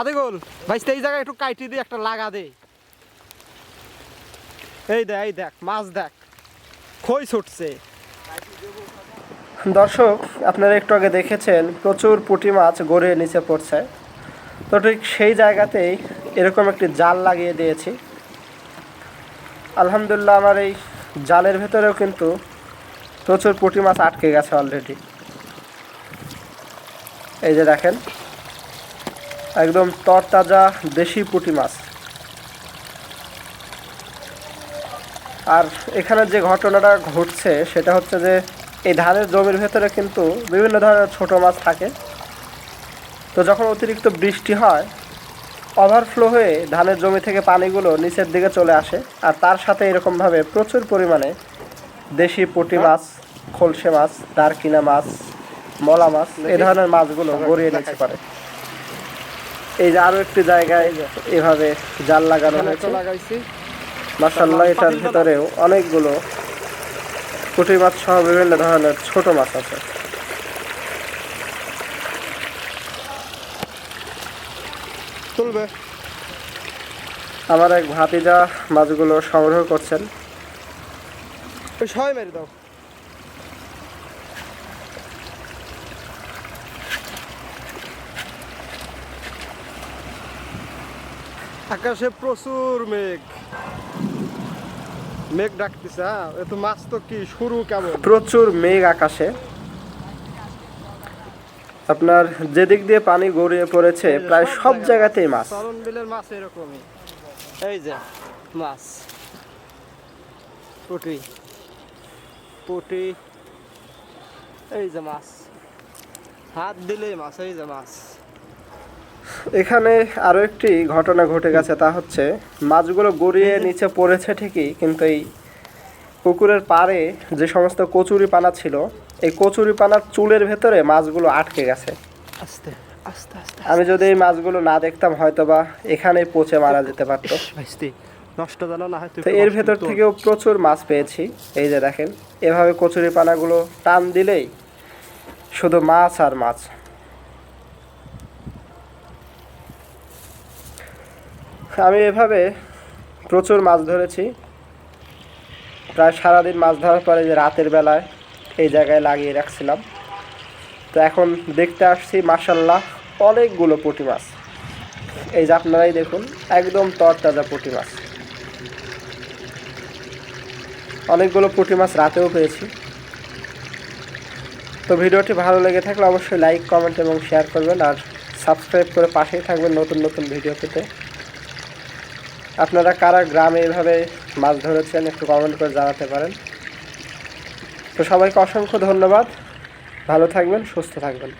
আদে গোল। ভাই এই জায়গায় একটু কাইটি দিয়ে একটা লাগা দে। এই দেখ এই দেখ, মাছ দেখ। খই ছুটছে। দর্শক, আপনারা একটু আগে দেখেছেন, প্রচুর পুঁটি মাছ গড়িয়ে নিচে পড়ছে। তো ঠিক সেই জায়গাতেই এরকম একটি জাল লাগিয়ে দিয়েছি। আলহামদুলিল্লাহ, আমার এই জালের ভেতরেও কিন্তু প্রচুর পুঁটি মাছ আটকে গেছে অলরেডি এই যে দেখেন একদম তরতাজা দেশি পুঁটি মাছ। আর এখানে যে ঘটনাটা ঘটছে, সেটা হচ্ছে যে এই ধানের জমির ভেতরে কিন্তু বিভিন্ন ধরনের ছোট মাছ থাকে। তো যখন অতিরিক্ত বৃষ্টি হয় ওভারফ্লো হয়ে ধানের জমি থেকে পানিগুলো নিচের দিকে চলে আসে। আর তার সাথে এরকমভাবে প্রচুর পরিমাণে দেশি পুঁটি মাছ, খলসে মাছ, দারকিনা মাছ, মলা মাছ এই ধরনের মাছগুলো গড়িয়ে নিতে পারে এই যে আরও একটি জায়গায় এভাবে জাল লাগানো হয়েছে। মাসাল্লাহ এটার ভেতরেও অনেকগুলো পুঁটি মাছ সহ বিভিন্ন ধরনের ছোট মাছ আছে। তুলবে। আমার এক ভাতিজা মাছগুলো সংগ্রহ করছেন। ওই সবাই মেরে দাও। আকাশে প্রচুর মেঘ। মেঘ ডাকতেছে হ্যাঁ? এ তো মাছ তো কি শুরু কেমন? প্রচুর মেঘ আকাশে। আপনার যেদিক দিয়ে পানি গড়িয়ে পড়েছে প্রায় সব জায়গাতেই মাছ। চরণ বিলের মাছ এরকমই। এই যে মাছ। পুটি। পুটি। এই যে মাছ। হাত দিলেই মাছ এই যে মাছ। এখানে আরও একটি ঘটনা ঘটে গেছে তা হচ্ছে মাছগুলো গড়িয়ে নিচে পড়েছে ঠিকই কিন্তু এই পুকুরের পাড়ে যে সমস্ত কচুরি পানা ছিল এই কচুরি পানার চুলের ভেতরে মাছগুলো আটকে গেছে। আস্তে আস্তে আস্তে আমি যদি এই মাছগুলো না দেখতাম হয়তো বা এখানেই পচে মারা যেতে পারতো। নষ্ট তো এর ভেতর থেকেও প্রচুর মাছ পেয়েছি এই যে দেখেন এভাবে কচুরি পানাগুলো টান দিলেই শুধু মাছ আর মাছ। আমি এভাবে প্রচুর মাছ ধরেছি। প্রায় সারাদিন মাছ ধরার পরে যে রাতের বেলায় এই জায়গায় লাগিয়ে রাখছিলাম। তো এখন দেখতে আসছি মাসাল্লাহ অনেকগুলো পুঁটি মাছ। এই যে আপনারাই দেখুন, একদম তরতাজা পুঁটি মাছ। অনেকগুলো পুঁটি মাছ রাতেও পেয়েছি। তো ভিডিওটি ভালো লেগে থাকলে অবশ্যই লাইক, কমেন্ট এবং শেয়ার করবেন আর সাবস্ক্রাইব করে পাশেই থাকবেন নতুন নতুন ভিডিও পেতে। আপনারা কারা গ্রামে এভাবে মাছ ধরেছেন একটু কমেন্ট করে জানাতে পারেন। তো সবাইকে অসংখ্য ধন্যবাদ। ভালো থাকবেন, সুস্থ থাকবেন।